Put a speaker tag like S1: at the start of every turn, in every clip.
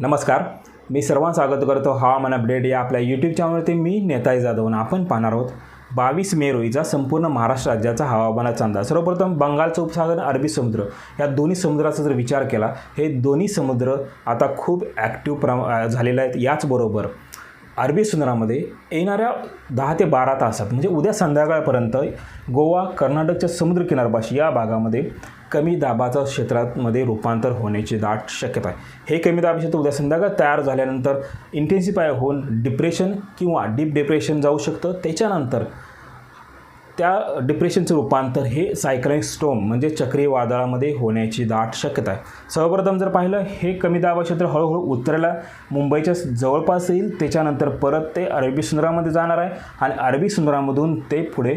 S1: नमस्कार. मी सर्वांचं स्वागत करतो. हवामान अपडेट या आपल्या यूट्यूब चॅनलवरती मी नेताजी जाधव आपण पाहणार आहोत बावीस मे रोजीचा संपूर्ण महाराष्ट्र राज्याचा हवामानाचा अंदाज. सर्वप्रथम बंगालचं उपसागर आणि अरबी समुद्र या दोन्ही समुद्राचा जर विचार केला हे दोन्ही समुद्र आता खूप ॲक्टिव्ह प्रमा झालेले आहेत. याचबरोबर अरबी समुद्रामध्ये येणाऱ्या दहा ते बारा तासात म्हणजे उद्या संध्याकाळपर्यंत गोवा कर्नाटकच्या समुद्र किनारपाशी या भागामध्ये कमी दाबाचा क्षेत्रामध्ये रूपांतर होण्याची दाट शक्यता आहे. हे कमी दाब क्षेत्र उद्या संध्याकाळ तयार झाल्यानंतर इंटेन्सिफाय होऊन डिप्रेशन किंवा डीप डिप्रेशन जाऊ शकतं. त्याच्यानंतर त्या डिप्रेशनचं रूपांतर हे सायक्लॉनिक स्टोम म्हणजे चक्रीवादळामध्ये होण्याची दाट शक्यता आहे. सर्वप्रथम जर पाहिलं हे कमी दाबा क्षेत्र हळूहळू उत्तरेला मुंबईच्या जवळपास येईल. त्याच्यानंतर परत ते अरबी समुद्रामध्ये जाणार आहे आणि अरबी समुद्रामधून ते पुढे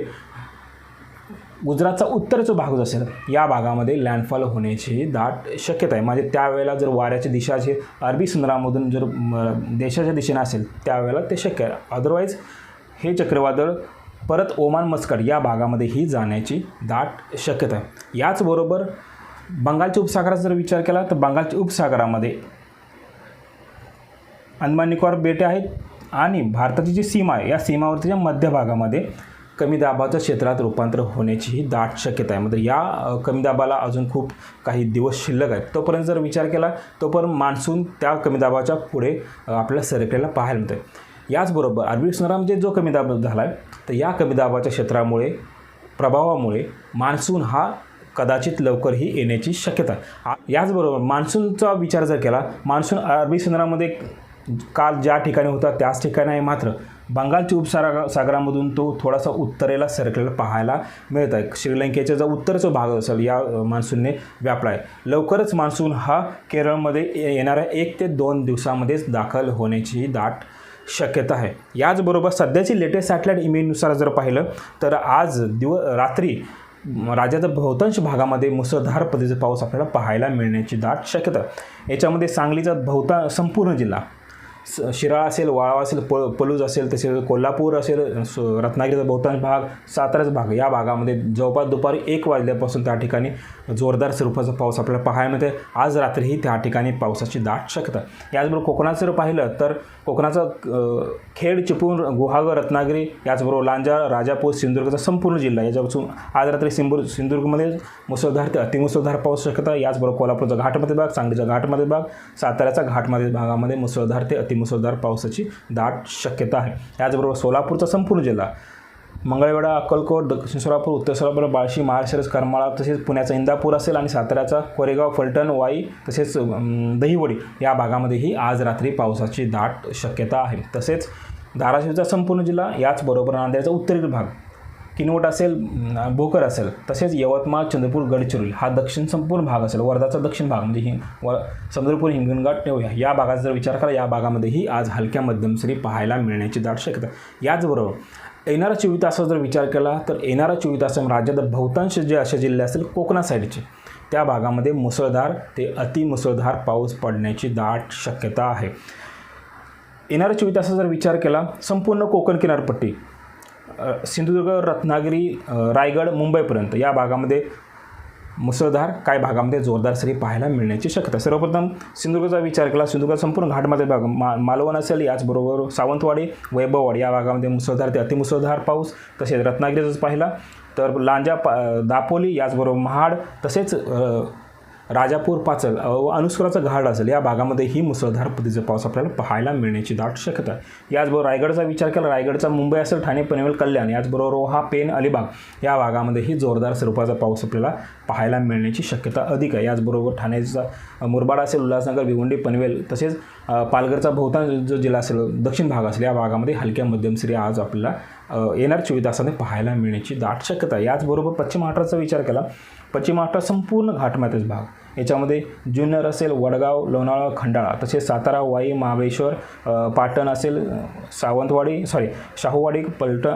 S1: गुजरातचा उत्तर जो भाग जो असेल या भागामध्ये लँडफॉल होण्याची दाट शक्यता आहे. म्हणजे त्यावेळेला जर वाऱ्याची दिशा जे अरबी समुद्रामधून जर म, देशाच्या दिशेने असेल त्यावेळेला ते शक्य आहे. अदरवाईज हे चक्रीवादळ परत ओमान मस्कट या भागामध्येही जाण्याची दाट शक्यता आहे. याचबरोबर बंगालच्या उपसागराचा जर विचार केला तर बंगालच्या उपसागरामध्ये अंदमान निकोबार बेटे आहेत आणि भारताची जी सीमा आहे या सीमावरतीच्या मध्य भागामध्ये कमी दाबाचं क्षेत्रात रूपांतर होण्याची ही दाट शक्यता आहे. म्हणजे या कमी दाबाला अजून खूप काही दिवस शिल्लक आहेत. तोपर्यंत जर विचार केला तोपर्यंत मान्सून त्या कमी दाबाच्या पुढे आपल्या आपल्याला सरकलेला पाहायला मिळतं याचबरोबर अरबी म्हणजे जो कमी दाब झाला आहे तर या कमी दाबाच्या क्षेत्रामुळे प्रभावामुळे मान्सून हा कदाचित लवकरही येण्याची शक्यता आहे. आ- याचबरोबर मान्सूनचा विचार जर केला मान्सून अरबी समुद्रामध्ये काल ज्या ठिकाणी होता त्याच ठिकाणी आहे मात्र बंगालच्या उपसागर सागरामधून तो थोडासा उत्तरेला सरकलेला पाहायला मिळत आहे श्रीलंकेचा जो उत्तरचा भाग असेल या मान्सूनने व्यापला आहे लवकरच मान्सून हा केरळमध्ये ये- येणाऱ्या एक ते दोन दिवसामध्येच दाखल होण्याची दाट शक्यता आहे. याचबरोबर सध्याची लेटेस्ट सॅटेलाईट इमेजनुसार जर पाहिलं तर आज दिव रात्री राज्याच्या बहुतांश भागामध्ये मुसळधार पद्धतीचा पाऊस आपल्याला पाहायला मिळण्याची दाट शक्यता याच्यामध्ये सांगलीचा बहुता संपूर्ण जिल्हा शिराळा असेल वाळवा असेल प पलूज असेल तसेच कोल्हापूर असेल स रत्नागिरीचा बहुतांश भाग साताराचा भाग या भागामध्ये जवळपास दुपारी एक वाजल्यापासून त्या ठिकाणी जोरदार स्वरूपाचा पाऊस आपल्याला पाहायला मिळते आज रात्रीही त्या ठिकाणी पावसाची दाट शक्यता याचबरोबर कोकणात जर पाहिलं तर कोकणाचा खेड चिपळूण गुहागर रत्नागिरी याचबरोबर लांजा राजापूर सिंधुदुर्गचा संपूर्ण जिल्हा याच्यापासून आज रात्री सिंबूर सिंधुदुर्गमध्ये मुसळधार ते अतिमुसळधार पाऊस शक्यता याचबरोबर कोल्हापूरचा घाटमध्ये भाग सांगलीचा घाटमध्ये भाग साताऱ्याचा घाटमध्ये भागामध्ये मुसळधार ते अति मुसळधार पावसाची दाट शक्यता आहे. याचबरोबर सोलापूरचा संपूर्ण जिल्हा मंगळवेढा अक्कलकोट दक्षिण सोलापूर उत्तर सोलापूर बाळशी महाराष्ट्र करमाळा तसेच पुण्याचा इंदापूर असेल आणि साताऱ्याचा कोरेगाव फलटण वाई तसेच दहिवडी या भागामध्येही आज रात्री पावसाची दाट शक्यता आहे. तसेच धाराशिवचा संपूर्ण जिल्हा याचबरोबर नांदेडचा उत्तरेतील भाग किनवट असेल बोकर भोकर असेल तसेच यवतमाळ चंद्रपूर गडचिरोली हा दक्षिण संपूर्ण भाग असेल वर्धाचा दक्षिण भाग म्हणजे हि व चंद्रपूर हिंगणघाट नेवया या भागाचा जर विचार करा या भागामध्येही आज हलक्या मध्यम सरी पाहायला मिळण्याची दाट शक्यता याचबरोबर येणारा चोवीस तासाचा जर विचार केला तर येणारा चोवीस तासामध्ये राज्यात बहुतांश जे असे जिल्हे असतील कोकणा साईडचे. त्या भागामध्ये मुसळधार ते अतिमुसळधार पाऊस पडण्याची दाट शक्यता आहे. येणाऱ्या चोवीस तासाचा जर विचार केला संपूर्ण कोकण किनारपट्टी सिंधुदुर्ग रत्नागिरी रायगड मुंबईपर्यंत या भागामध्ये मुसळधार काही भागामध्ये जोरदार सरी पाहायला मिळण्याची शक्यता सर्वप्रथम सिंधुदुर्गचा विचार केला सिंधुदुर्ग संपूर्ण घाटमध्ये भाग मा मालवण असेल याचबरोबर सावंतवाडी वैभववाडी या भागामध्ये मुसळधार ते अतिमुसळधार पाऊस तसेच रत्नागिरीचाच पाहिला. तर लांजा पा दापोली याचबरोबर महाड तसेच राजापूर पाचल अ, व घाट असेल या भागामध्ये ही मुसळधार पद्धतीचा पाऊस आपल्याला पाहायला मिळण्याची दाट शक्यता आहे. याचबरोबर रायगडचा विचार केला रायगडचा मुंबई असेल ठाणे पनवेल कल्याण याचबरोबर रोहा पेन अलिबाग या भागामध्येही जोरदार स्वरूपाचा पाऊस आपल्याला पाहायला मिळण्याची शक्यता अधिक आहे. याचबरोबर ठाण्याचा मुरबाड असेल उल्हासनगर भिवंडी पनवेल तसेच पालघरचा बहुतांश जो जिल्हा असेल दक्षिण भाग असेल या भागामध्ये हलक्या मध्यम सरी आज आपल्याला येणार चोवीस तासाने पाहायला मिळण्याची दाट शक्यता याचबरोबर पश्चिम महाराष्ट्राचा विचार केला पश्चिम महाराष्ट्र संपूर्ण घाटमाथेच भाग. याच्यामध्ये जुन्नर असेल वडगाव लोणावळा खंडाळा तसेच सातारा वाई महाबळेश्वर पाटण असेल सावंतवाडी सॉरी शाहूवाडी पलट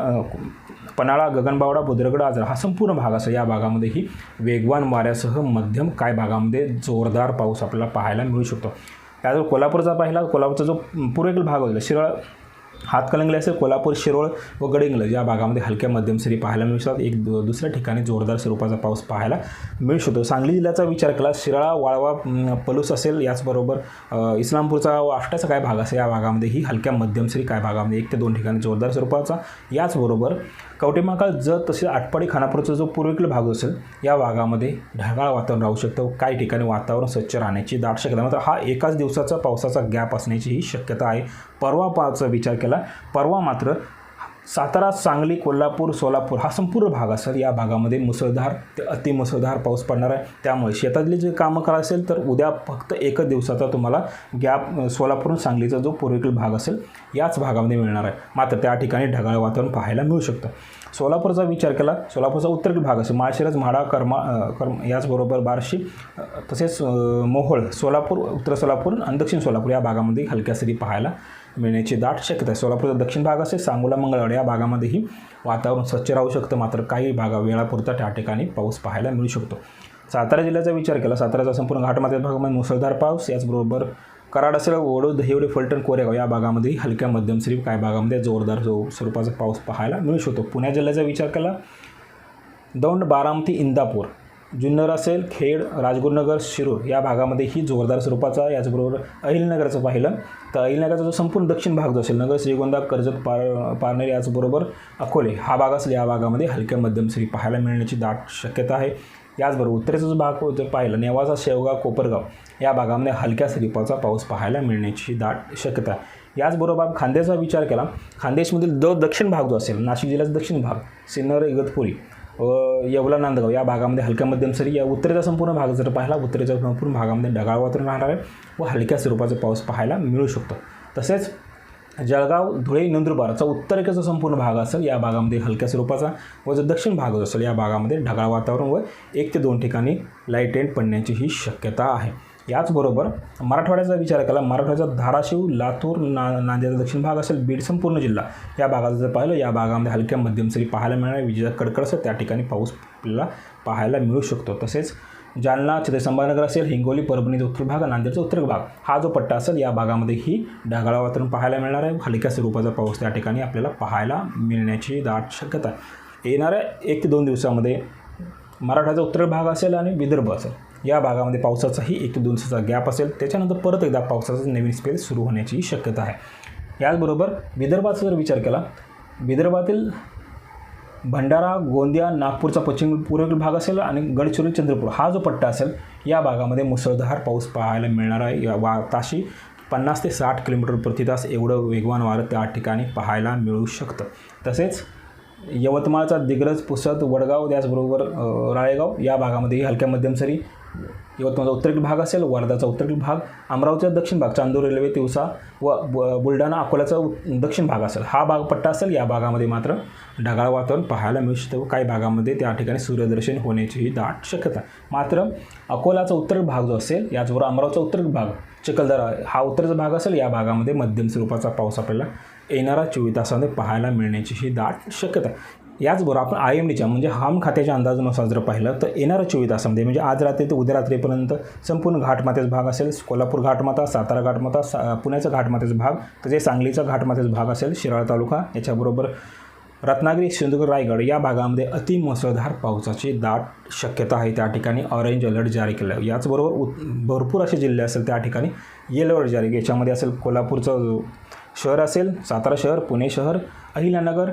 S1: पन्हाळा गगनबावडा बुद्रगड आजरा हा संपूर्ण भाग असेल या भागामध्येही वेगवान वाऱ्यासह मध्यम काय भागामध्ये जोरदार पाऊस आपल्याला पाहायला मिळू शकतो. त्याचबरोबर कोल्हापूरचा पाहिला कोल्हापूरचा जो पूर्वेकडील भाग होता शिराळ हातकलंगले असेल कोल्हापूर शिरोळ व गडिंगलज या भागामध्ये हलक्या मध्यम सरी पाहायला मिळू शकतात. एक दुसऱ्या ठिकाणी जोरदार स्वरूपाचा पाऊस पाहायला मिळू शकतो. सांगली जिल्ह्याचा विचार केला शिराळा वाळवा पलूस असेल याचबरोबर इस्लामपूरचा व आष्ट्याचा काय भाग असेल या भागामध्ये ही हलक्या मध्यम सरी काय भागामध्ये एक ते दोन ठिकाणी जोरदार स्वरूपाचा याचबरोबर कवटेमाकाळ जत तसेच आटपाडी खानापूरचा जो पूर्वेकडील भाग असेल या भागामध्ये ढगाळ वातावरण राहू शकतं काही ठिकाणी वातावरण स्वच्छ राहण्याची दाट शक्यता. मात्र हा एकाच दिवसाचा पावसाचा गॅप असण्याची ही शक्यता आहे. परवा पाचा विचार केला परवा मात्र सातारा सांगली कोल्हापूर सोलापूर हा संपूर्ण भाग असेल. या भागामध्ये मुसळधार ते अतिमुसळधार पाऊस पडणार आहे. त्यामुळे शेतातली जे कामं करायचं असेल तर उद्या फक्त एकच दिवसाचा तुम्हाला गॅप सोलापूर सांगलीचा जो पूर्वेकडील भाग असेल याच भागामध्ये मिळणार आहे. मात्र त्या ठिकाणी ढगाळ वातावरण पाहायला मिळू शकतं. सोलापूरचा विचार केला सोलापूरचा उत्तरेकडील भाग असेल माळशिरस म्हाडा कर्मा कर्म याचबरोबर बार्शी तसेच मोहोळ सोलापूर उत्तर सोलापूर आणि दक्षिण सोलापूर या भागामध्ये हलक्या सरी पाहायला मिळण्याची दाट शक्यता आहे. सोलापूरचा दक्षिण भाग असेल सांगोला मंगळवाड या भागामध्येही वातावरण स्वच्छ राहू शकतं. मात्र काही भागा वेळापुरता त्या ठिकाणी पाऊस पाहायला मिळू शकतो. सातारा जिल्ह्याचा विचार केला साताऱ्याचा संपूर्ण घाटमाथ्या भागामध्ये मुसळधार पाऊस याचबरोबर कराड असेल ओढू दहिवडे फलटण कोरेगाव या भागामध्येही हलक्या मध्यम काही भागामध्ये जोरदार जो स्वरूपाचा पाऊस पाहायला मिळू शकतो. पुणे जिल्ह्याचा विचार केला दौंड बारामती इंदापूर जुन्नर असेल खेड राजगुरुनगर शिरूर या भागामध्ये ही जोरदार स्वरूपाचा याचबरोबर अहिलनगरचं पाहिलं. तर अहिलनगरचा जो संपूर्ण दक्षिण भाग जो असेल नगर श्रीगोंदा कर्जत पार पारनेर याचबरोबर अकोले हा भाग असेल या भागामध्ये हलक्या मध्यम सरी पाहायला मिळण्याची दाट शक्यता आहे. याचबरोबर उत्तरेचा जो भाग जर पाहिलं नेवासा शेवगाव कोपरगाव या भागामध्ये हलक्या स्वरूपाचा पाऊस पाहायला मिळण्याची दाट शक्यता याचबरोबर आपण विचार केला खानदेशमधील द दक्षिण भाग जो असेल नाशिक जिल्ह्याचा दक्षिण भाग सिन्नर इगतपुरी व येवला नांदगाव. या भागामध्ये हलक्या मध्यम सरी या उत्तरेचा संपूर्ण भाग जर पाहिला उत्तरेच्या संपूर्ण भागामध्ये ढगाळ वातावरण राहणार आहे व हलक्या स्वरूपाचा पाऊस पाहायला मिळू शकतो. तसेच जळगाव धुळे नंदुरबारचा उत्तरेचा संपूर्ण भाग असेल या भागामध्ये हलक्या स्वरूपाचा व जो दक्षिण भाग असेल या भागामध्ये ढगाळ वातावरण व एक ते दोन ठिकाणी लाइट एंड पडण्याची ही शक्यता आहे. याचबरोबर मराठवाड्याचा विचार केला मराठवाड्याचा धाराशिव लातूर ना नांदेडचा दक्षिण भाग असेल बीड संपूर्ण जिल्हा. या भागाचा जर पाहिलं या भागामध्ये हलक्या मध्यम सरी पाहायला मिळणार. विजेचा कडकड असेल त्या ठिकाणी पाऊस आपल्याला पाहायला मिळू शकतो. तसेच जालना छत्रसंभानगर असेल हिंगोली परभणीचा उत्तर भाग नांदेडचा उत्तर भाग. हा जो पट्टा असेल या भागामध्ये ही ढगाळ वातावरण पाहायला मिळणार आहे. हलक्या स्वरूपाचा पाऊस त्या ठिकाणी आपल्याला पाहायला मिळण्याची दाट शक्यता आहे. येणाऱ्या एक ते दोन दिवसामध्ये मराठाचा उत्तर भाग असेल आणि विदर्भ असेल. या भागामध्ये पावसाचाही एक ते दोन दिवसाचा गॅप असेल. त्याच्यानंतर परत एकदा पावसाचा नवीन स्पेल सुरू होण्याची शक्यता आहे. याचबरोबर विदर्भाचा जर विचार केला विदर्भातील भंडारा गोंदिया नागपूरचा पश्चिम पूर्वेकडील भाग असेल आणि गडचिरोली चंद्रपूर हा जो पट्टा असेल या भागामध्ये मुसळधार पाऊस पाहायला मिळणार आहे. या वा ताशी पन्नास ते साठ किलोमीटर प्रति तास एवढं वेगवान वारं त्या ठिकाणी पाहायला मिळू शकतं. तसेच यवतमाळचा दिग्रज पुसद वडगाव त्याचबरोबर राळेगाव या भागामध्ये हलक्या मध्यम सरी यवतमाळचा उत्तरेकडील भाग असेल वर्धाचा उत्तरेकडील भाग अमरावतीचा दक्षिण भाग चांदूर रेल्वे तिवसा व ब- बुलढाणा अकोल्याचा दक्षिण भाग असेल. हा भाग पट्टा असेल या भागामध्ये मात्र ढगाळ वातावरण पाहायला मिळू शकतं काही भागामध्ये त्या ठिकाणी सूर्यदर्शन होण्याचीही दाट शक्यता. मात्र अकोलाचा उत्तर भाग जो असेल याचबरोबर अमरावतीचा उत्तर भाग चिखलदरा हा उत्तरचा भाग असेल या भागामध्ये मध्यम स्वरूपाचा पाऊस आपल्याला येणारा चोवीस तासामध्ये पाहायला मिळण्याची ही दाट शक्यता. याचबरोबर आपण आय एम डीच्या म्हणजे हाम खात्याच्या अंदाजानुसार जर पाहिलं तर येणाऱ्या चोवीस तासामध्ये म्हणजे आज रात्री ते उद्या रात्रीपर्यंत संपूर्ण घाटमाथ्याचा भाग असेल कोल्हापूर घाटमाथा सातारा घाटमाथा सा पुण्याचा घाटमाथ्याचा भाग तसेच सांगलीचा घाटमाथ्याचा भाग असेल शिराळा तालुका याच्याबरोबर रत्नागिरी सिंधुदुर्ग रायगड या भागामध्ये अति मुसळधार पावसाची दाट शक्यता आहे त्या ठिकाणी. ऑरेंज अलर्ट जारी केलं. आहे याचबरोबर उत् भरपूर असे जिल्हे असेल त्या ठिकाणी. येलो अलर्ट जारी याच्यामध्ये असेल कोल्हापूरचं शहर असेल सातारा शहर पुणे शहर अहिल्यानगर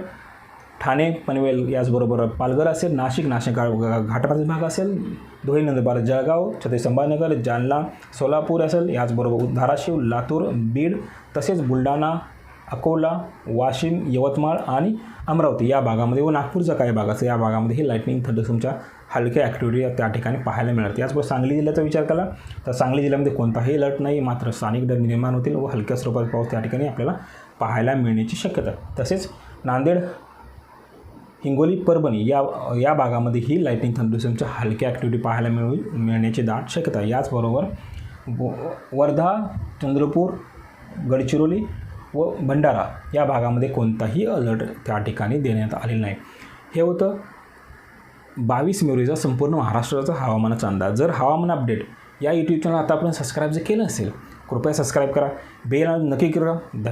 S1: ठाणे पनवेल याचबरोबर पालघर असेल नाशिक नाशिक गा- भाग असेल धुळे नंदुरबार जळगाव छत्रपती संभाजीनगर जालना सोलापूर असेल याचबरोबर धाराशिव लातूर बीड तसेच बुलढाणा अकोला वाशिम यवतमाळ आणि अमरावती या भागामध्ये व नागपूरचा काही भाग असेल या भागामध्ये ही लाईटनिंग थंडसूमच्या हलक्या ॲक्टिव्हिटी त्या ठिकाणी पाहायला मिळतात. याचबरोबर सांगली जिल्ह्याचा विचार केला तर सांगली जिल्ह्यामध्ये कोणताही अलर्ट नाही मात्र स्थानिक डर निर्माण होतील व हलक्या स्वरूपात पाऊस त्या ठिकाणी आपल्याला पाहायला मिळण्याची शक्यता तसेच नांदेड हिंगोली परभणी या या भागामध्ये ही लाईटिंग थंडरस्टॉर्मच्या हलक्या ॲक्टिव्हिटी पाहायला मिळू मिळण्याची दाट शक्यता याचबरोबर व- वर्धा चंद्रपूर गडचिरोली व भंडारा या भागामध्ये कोणताही अलर्ट त्या ठिकाणी देण्यात आलेला नाही. हे होतं बावीस मेवरीचा संपूर्ण महाराष्ट्राचा हवामानाचा अंदाज. जर हवामान अपडेट या यूट्यूब चॅनल आता आपण सबस्क्राईब जर केलं असेल कृपया सबस्क्राईब करा. बेल नक्की करा. धन्यवाद.